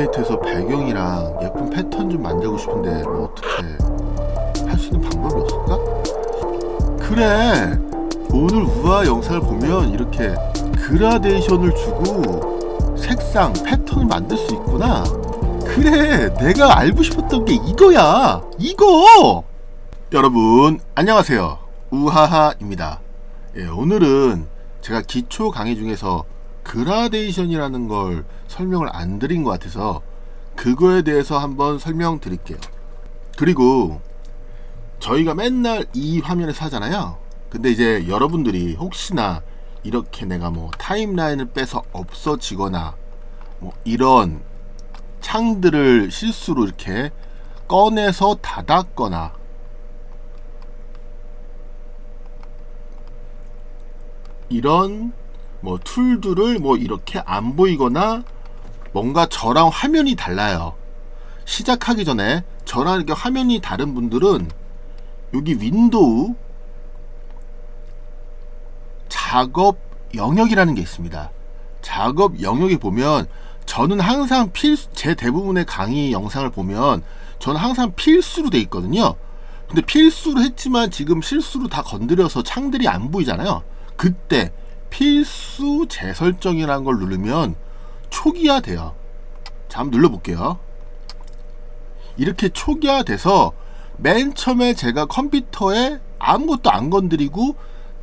애니메이트에서 배경이랑 예쁜 패턴 좀 만들고 싶은데 뭐 어떻게 할 수 있는 방법이 없을까? 그래. 오늘 우아 영상을 보면 이렇게 그라데이션을 주고 색상 패턴을 만들 수 있구나. 그래. 내가 알고 싶었던 게 이거야. 이거! 여러분 안녕하세요. 우하하입니다. 예, 오늘은 제가 기초 강의 중에서 그라데이션이라는 걸 설명을 안 드린 것 같아서 그거에 대해서 한번 설명드릴게요. 그리고 저희가 맨날 이 화면에서 하잖아요. 근데 이제 여러분들이 혹시나 이렇게 내가 뭐 타임라인을 빼서 없어지거나 뭐 이런 창들을 실수로 이렇게 꺼내서 닫았거나 이런 뭐 툴들을 뭐 이렇게 안 보이거나 뭔가 저랑 화면이 달라요. 시작하기 전에 저랑 이렇게 화면이 다른 분들은 여기 윈도우 작업 영역이라는 게 있습니다. 작업 영역에 보면 저는 항상 필, 제 대부분의 강의 영상을 보면 저는 항상 필수로 돼 있거든요. 근데 필수로 했지만 지금 실수로 다 건드려서 창들이 안 보이잖아요. 그때 필수 재설정이라는 걸 누르면 초기화 돼요. 자, 한번 눌러볼게요. 이렇게 초기화 돼서 맨 처음에 제가 컴퓨터에 아무것도 안 건드리고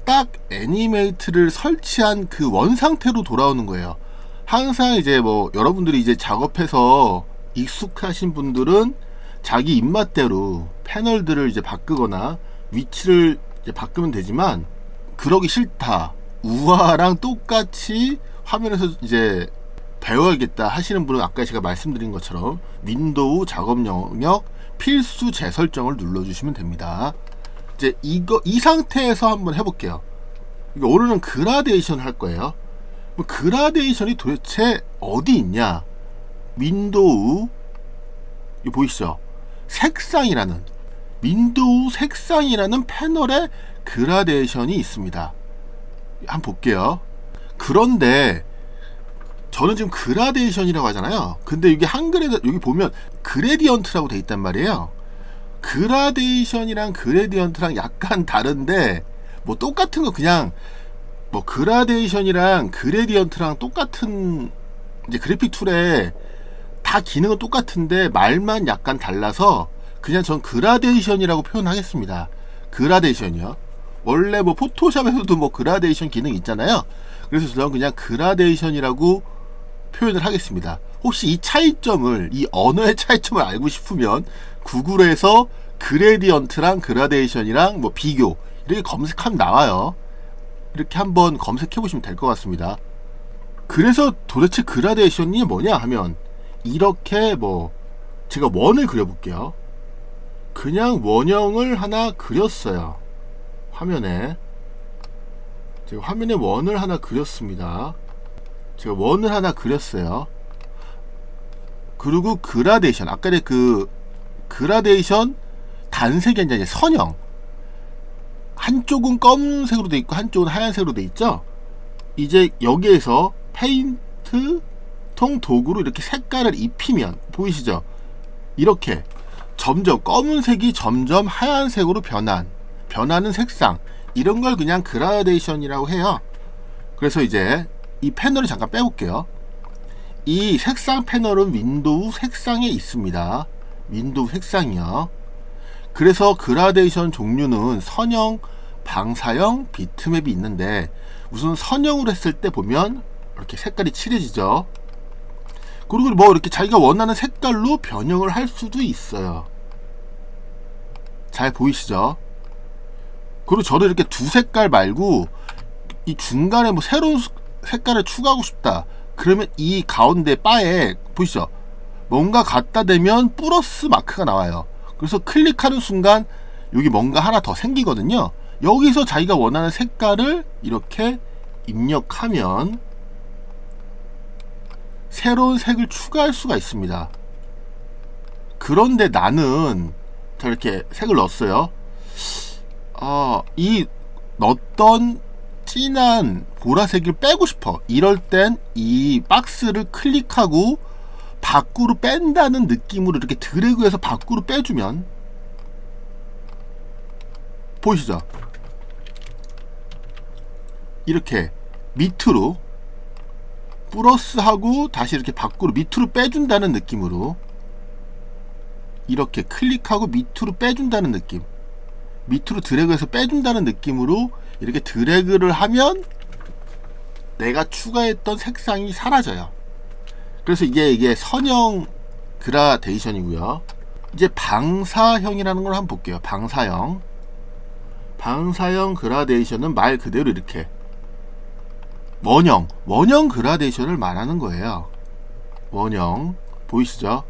딱 애니메이트를 설치한 그 원 상태로 돌아오는 거예요. 항상 이제 뭐 여러분들이 이제 작업해서 익숙하신 분들은 자기 입맛대로 패널들을 이제 바꾸거나 위치를 이제 바꾸면 되지만 그러기 싫다. 우아랑 똑같이 화면에서 이제 배워야겠다 하시는 분은 아까 제가 말씀드린 것처럼 윈도우 작업 영역 필수 재설정을 눌러주시면 됩니다. 이제 이거 이 상태에서 한번 해볼게요. 오늘은 그라데이션 할 거예요. 뭐 그라데이션이 도대체 어디 있냐? 윈도우 이 보이시죠? 색상이라는 윈도우 색상이라는 패널에 그라데이션이 있습니다. 한번 볼게요. 그런데 저는 지금 그라데이션이라고 하잖아요. 근데 여기 한글에 여기 보면 그레디언트라고 돼 있단 말이에요. 그라데이션이랑 그레디언트랑 약간 다른데 뭐 똑같은 거 그냥 뭐 그라데이션이랑 그레디언트랑 똑같은 이제 그래픽 툴에 다 기능은 똑같은데 말만 약간 달라서 그냥 전 그라데이션이라고 표현하겠습니다. 그라데이션이요. 원래 뭐 포토샵에서도 뭐 그라데이션 기능 있잖아요. 그래서 저는 그냥 그라데이션이라고 표현을 하겠습니다. 혹시 이 차이점을 이 언어의 차이점을 알고 싶으면 구글에서 그레디언트랑 그라데이션이랑 뭐 비교 이렇게 검색하면 나와요. 이렇게 한번 검색해 보시면 될 것 같습니다. 그래서 도대체 그라데이션이 뭐냐 하면 이렇게 뭐 제가 원을 그려볼게요. 그냥 원형을 하나 그렸어요. 화면에 제가 화면에 원을 하나 그렸습니다. 제가 원을 하나 그렸어요. 그리고 그라데이션 아까 그 그라데이션 단색이 아니라 선형 한쪽은 검은색으로 돼 있고 한쪽은 하얀색으로 돼 있죠. 이제 여기에서 페인트 통 도구로 이렇게 색깔을 입히면 보이시죠? 이렇게 점점 검은색이 점점 하얀색으로 변한 변하는 색상 이런 걸 그냥 그라데이션이라고 해요. 그래서 이제 이 패널을 잠깐 빼볼게요. 이 색상 패널은 윈도우 색상에 있습니다. 윈도우 색상이요. 그래서 그라데이션 종류는 선형, 방사형, 비트맵이 있는데 우선 선형으로 했을 때 보면 이렇게 색깔이 칠해지죠. 그리고 뭐 이렇게 자기가 원하는 색깔로 변형을 할 수도 있어요. 잘 보이시죠? 그리고 저도 이렇게 두 색깔 말고 이 중간에 뭐 새로운 색깔을 추가하고 싶다. 그러면 이 가운데 바에 보이시죠? 뭔가 갖다 대면 플러스 마크가 나와요. 그래서 클릭하는 순간 여기 뭔가 하나 더 생기거든요. 여기서 자기가 원하는 색깔을 이렇게 입력하면 새로운 색을 추가할 수가 있습니다. 그런데 나는 자 이렇게 색을 넣었어요. 어, 이 넣었던 진한 보라색을 빼고 싶어. 이럴 땐 이 박스를 클릭하고 밖으로 뺀다는 느낌으로 이렇게 드래그해서 밖으로 빼주면 보이시죠? 이렇게 밑으로 플러스하고 다시 이렇게 밖으로 밑으로 빼준다는 느낌으로 이렇게 클릭하고 밑으로 빼준다는 느낌 밑으로 드래그해서 빼준다는 느낌으로 이렇게 드래그를 하면 내가 추가했던 색상이 사라져요. 그래서 이게 이게 선형 그라데이션이고요. 이제 방사형이라는 걸 한번 볼게요. 방사형. 방사형 그라데이션은 말 그대로 이렇게 원형 원형 그라데이션을 말하는 거예요. 원형. 보이시죠?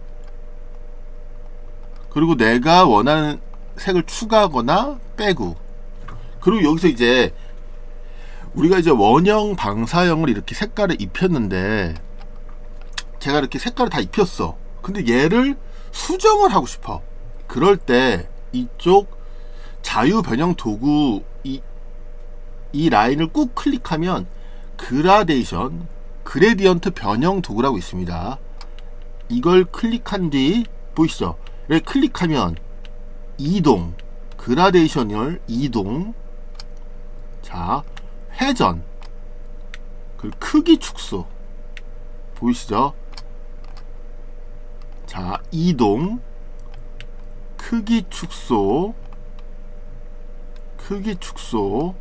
그리고 내가 원하는 색을 추가하거나 빼고. 그리고 여기서 이제 우리가 이제 원형 방사형을 이렇게 색깔을 입혔는데 제가 이렇게 색깔을 다 입혔어. 근데 얘를 수정을 하고 싶어. 그럴 때 이쪽 자유 변형 도구 이, 이 라인을 꾹 클릭하면 그라데이션 그레디언트 변형 도구라고 있습니다. 이걸 클릭한 뒤 보이시죠? 이렇게 클릭하면 이동 그라데이션을 이동 자 회전 그 크기 축소. 보이시죠? 자 이동 크기 축소 크기 축소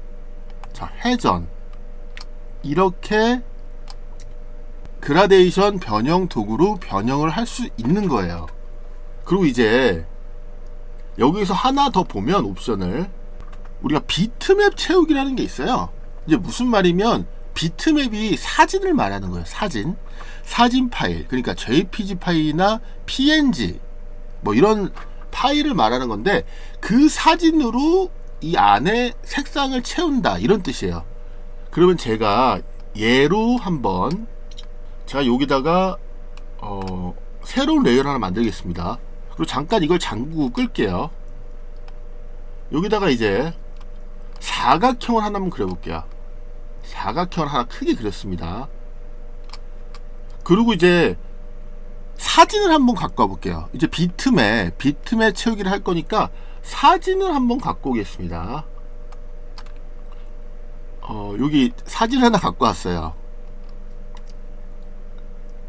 자 회전. 이렇게 그라데이션 변형 도구로 변형을 할 수 있는 거예요. 그리고 이제 여기서 하나 더 보면 옵션을 우리가 비트맵 채우기라는 게 있어요. 이제 무슨 말이면 비트맵이 사진을 말하는 거예요. 사진. 사진 파일. 그러니까 JPG 파일이나 PNG 뭐 이런 파일을 말하는 건데 그 사진으로 이 안에 색상을 채운다 이런 뜻이에요. 그러면 제가 예로 한번 제가 여기다가 어, 새로운 레이어를 하나 만들겠습니다. 그리고 잠깐 이걸 잠그고 끌게요. 여기다가 이제 사각형을 하나 한번 그려볼게요. 사각형을 하나 크게 그렸습니다. 그리고 이제 사진을 한번 갖고 와볼게요. 이제 비트맵, 비트맵 채우기를 할 거니까 사진을 한번 갖고 오겠습니다. 어, 여기 사진 하나 갖고 왔어요.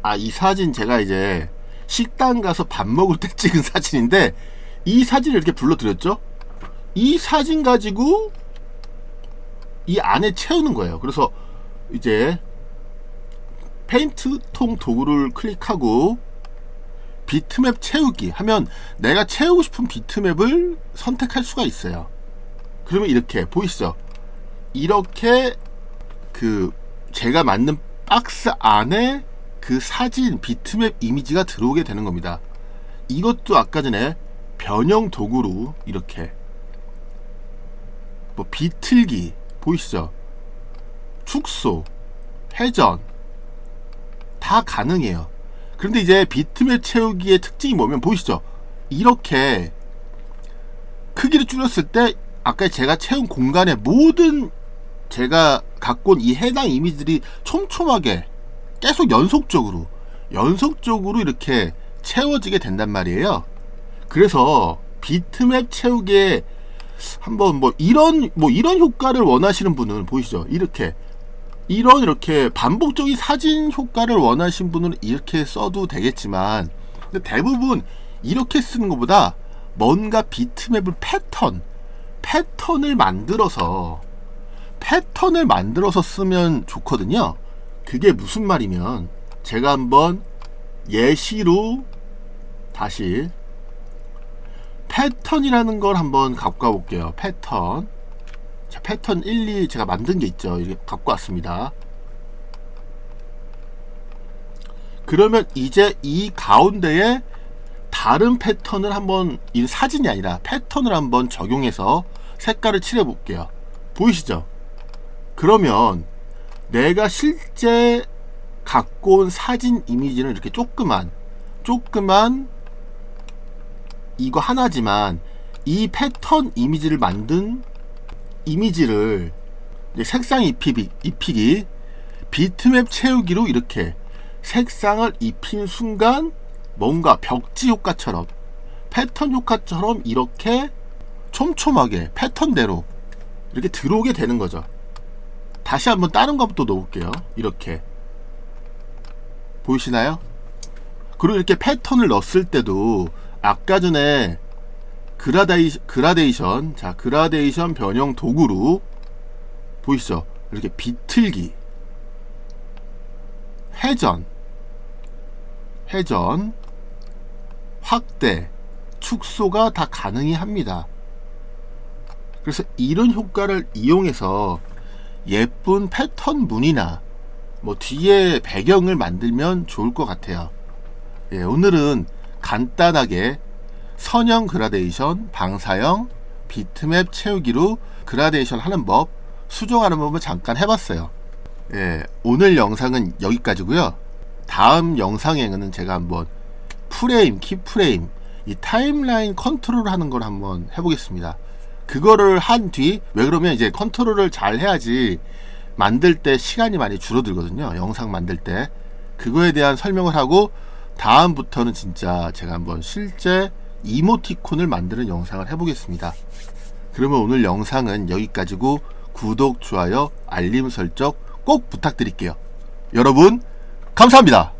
아, 이 사진 제가 이제 식당 가서 밥 먹을 때 찍은 사진인데 이 사진을 이렇게 불러드렸죠. 이 사진 가지고 이 안에 채우는 거예요. 그래서 이제 페인트 통 도구를 클릭하고 비트맵 채우기 하면 내가 채우고 싶은 비트맵을 선택할 수가 있어요. 그러면 이렇게 보이시죠? 이렇게 그 제가 만든 박스 안에 그 사진 비트맵 이미지가 들어오게 되는 겁니다. 이것도 아까 전에 변형 도구로 이렇게 뭐 비틀기 보이시죠? 축소, 회전 다 가능해요. 그런데 이제 비트맵 채우기의 특징이 뭐면 보이시죠? 이렇게 크기를 줄였을 때 아까 제가 채운 공간의 모든 제가 갖고 온 이 해당 이미지들이 촘촘하게 계속 연속적으로 연속적으로 이렇게 채워지게 된단 말이에요. 그래서 비트맵 채우기에 한번 뭐 이런 뭐 이런 효과를 원하시는 분은 보이시죠? 이렇게 이런 이렇게 반복적인 사진 효과를 원하시는 분은 이렇게 써도 되겠지만 대부분 이렇게 쓰는 것보다 뭔가 비트맵을 패턴 패턴을 만들어서 패턴을 만들어서 쓰면 좋거든요. 그게 무슨 말이면 제가 한번 예시로 다시 패턴이라는 걸 한번 갖고 와 볼게요. 패턴. 자, 패턴 1, 2 제가 만든 게 있죠. 이게 갖고 왔습니다. 그러면 이제 이 가운데에 다른 패턴을 한번 이 사진이 아니라 패턴을 한번 적용해서 색깔을 칠해 볼게요. 보이시죠? 그러면 내가 실제 갖고 온 사진 이미지는 이렇게 조그만 조그만 이거 하나지만 이 패턴 이미지를 만든 이미지를 색상 입히기, 입히기 비트맵 채우기로 이렇게 색상을 입힌 순간 뭔가 벽지 효과처럼 패턴 효과처럼 이렇게 촘촘하게 패턴대로 이렇게 들어오게 되는 거죠. 다시 한번 다른 것부터 넣어볼게요. 이렇게 보이시나요? 그리고 이렇게 패턴을 넣었을 때도 아까 전에 그라데이션, 그라데이션 자 그라데이션 변형 도구로 보이시죠? 이렇게 비틀기 회전 회전 확대 축소가 다 가능히 합니다. 그래서 이런 효과를 이용해서 예쁜 패턴 문이나 뭐 뒤에 배경을 만들면 좋을 것 같아요. 예, 오늘은 간단하게 선형 그라데이션, 방사형, 비트맵 채우기로 그라데이션 하는 법, 수정하는 법을 잠깐 해봤어요. 예, 오늘 영상은 여기까지고요. 다음 영상에는 제가 한번 프레임, 키프레임, 이 타임라인 컨트롤 하는 걸 한번 해보겠습니다. 그거를 한 뒤, 왜 그러면 이제 컨트롤을 잘 해야지 만들 때 시간이 많이 줄어들거든요. 영상 만들 때. 그거에 대한 설명을 하고, 다음부터는 진짜 제가 한번 실제 이모티콘을 만드는 영상을 해보겠습니다. 그러면 오늘 영상은 여기까지고, 구독, 좋아요, 알림 설정 꼭 부탁드릴게요. 여러분, 감사합니다.